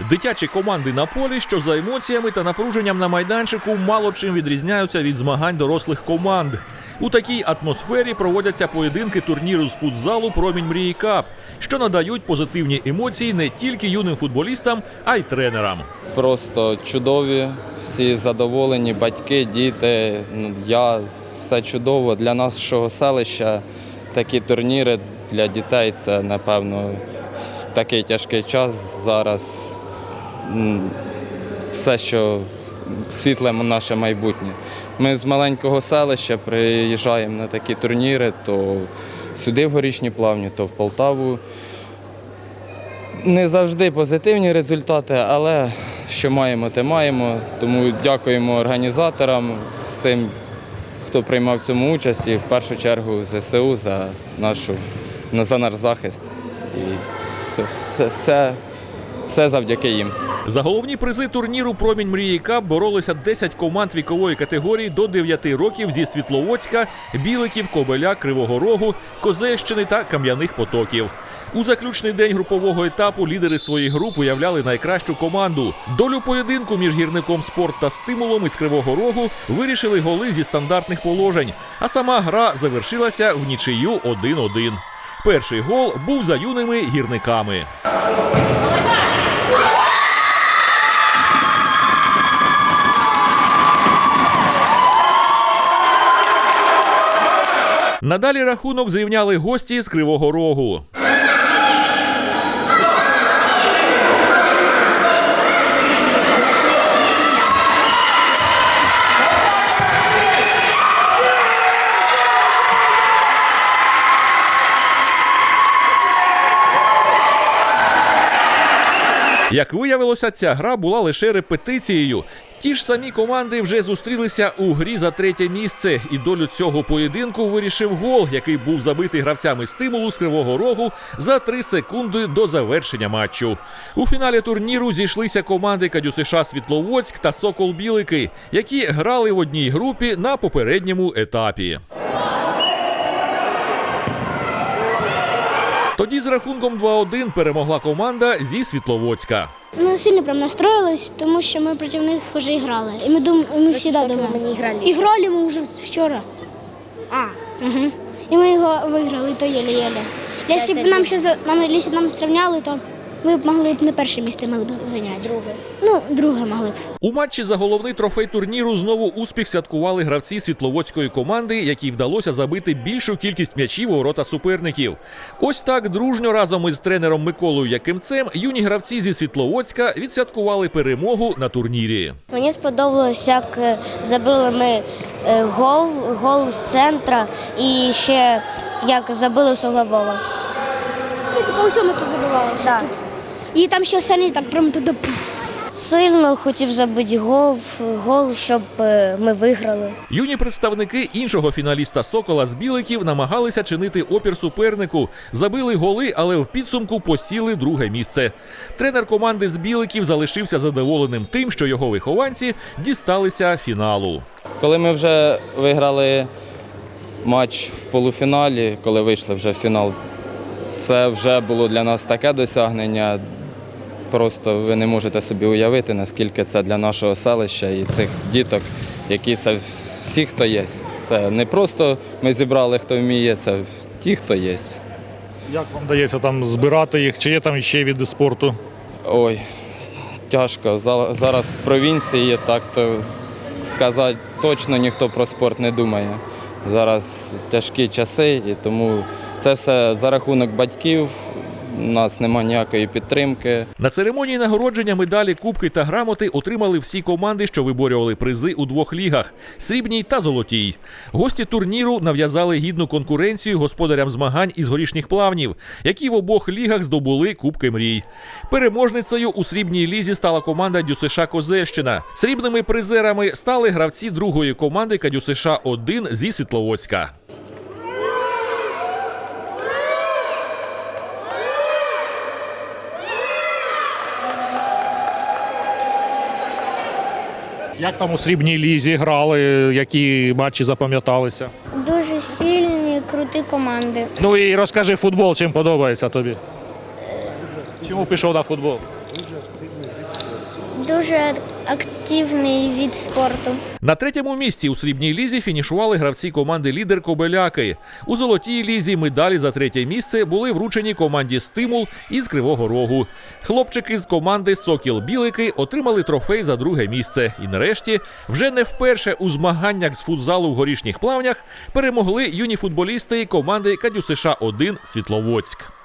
Дитячі команди на полі, що за емоціями та напруженням на майданчику мало чим відрізняються від змагань дорослих команд. У такій атмосфері проводяться поєдинки турніру з футзалу Промінь мрії Кап, що надають позитивні емоції не тільки юним футболістам, а й тренерам. Просто чудові, всі задоволені, батьки, діти. ну, Я все чудово. Для нашого селища такі турніри для дітей це, напевно, такий тяжкий час зараз все, що світле наше майбутнє. Ми з маленького селища приїжджаємо на такі турніри, то сюди в горішні плавні, то в Полтаву. Не завжди позитивні результати, але що маємо, те маємо. Тому дякуємо організаторам, всім, хто приймав цьому участь, і в першу чергу ЗСУ за нашу за наш захист. І все, все, все, все завдяки їм. За головні призи турніру Промінь мрії Кап боролися 10 команд вікової категорії до 9 років зі Світловодська, Біликів, Кобеля, Кривого Рогу, Козельщини та Кам'яних Потоків. У заключний день групового етапу лідери своїх груп уявляли найкращу команду. Долю поєдинку між гірником спорт та стимулом із Кривого Рогу вирішили голи зі стандартних положень, а сама гра завершилася в нічию 1-1. Перший гол був за юними гірниками. Надалі рахунок зрівняли гості з Кривого Рогу. Як виявилося, ця гра була лише репетицією. Ті ж самі команди вже зустрілися у грі за третє місце, і долю цього поєдинку вирішив гол, який був забитий гравцями стимулу з Кривого Рогу за три секунди до завершення матчу. У фіналі турніру зійшлися команди Кадюсиша Світловодськ та Сокол Білики, які грали в одній групі на попередньому етапі. Тоді з рахунком 2-1 перемогла команда зі Світловодська. Ми сильно прям настроїлись, тому що ми проти них вже і грали. І ми дум, ми всі думали. І грали ми вже вчора. А, Угу. І ми його виграли, то єлі-єлі. Якщо б нам ще нам, нам стрівняли, то ми б могли б не перше місце могли б зайняти. друге. Ну, друге могли б. У матчі за головний трофей турніру знову успіх святкували гравці світловодської команди, якій вдалося забити більшу кількість м'ячів у ворота суперників. Ось так дружньо разом із тренером Миколою Якимцем юні гравці зі Світловодська відсвяткували перемогу на турнірі. Мені сподобалось, як е, забили ми е, гол, гол з центра і ще як забили Соловова. Ну, типу, усьо ми тут забивали. все Так. тут. І там ще все так прямо туди. пф. Сильно хотів забити гол, гол, щоб е, ми виграли. Юні представники іншого фіналіста Сокола з Біликів намагалися чинити опір супернику, забили голи, але в підсумку посіли друге місце. Тренер команди з Біликів залишився задоволеним тим, що його вихованці дісталися фіналу. Коли ми вже виграли матч в полуфіналі, коли вийшли вже в фінал, це вже було для нас таке досягнення. Просто ви не можете собі уявити, наскільки це для нашого селища і цих діток, які це всі, хто є. Це не просто ми зібрали, хто вміє, це ті, хто є. Як вам вдається там збирати їх? Чи є там ще види спорту? Ой, тяжко. Зараз в провінції так то сказати точно ніхто про спорт не думає. Зараз тяжкі часи, і тому це все за рахунок батьків. Нас немає ніякої підтримки. На церемонії нагородження медалі, кубки та грамоти отримали всі команди, що виборювали призи у двох лігах срібній та золотій. Гості турніру нав'язали гідну конкуренцію господарям змагань із горішніх плавнів, які в обох лігах здобули Кубки мрій. Переможницею у срібній лізі стала команда Дюсиша Козельщина. Срібними призерами стали гравці другої команди Кадюсиша 1 зі Світловодська. Як там у срібній лізі грали, які матчі запам'яталися? Дуже сильні, круті команди. Ну і розкажи футбол, чим подобається тобі? Чому пішов на футбол? дуже активний від спорту. На третьому місці у срібній лізі фінішували гравці команди Лідер Кобеляки. У золотій лізі медалі за третє місце були вручені команді Стимул із Кривого Рогу. Хлопчики з команди Сокіл Білики отримали трофей за друге місце. І нарешті, вже не вперше у змаганнях з футзалу в горішніх плавнях перемогли юні футболісти команди Кадюсиша 1 Світловодськ.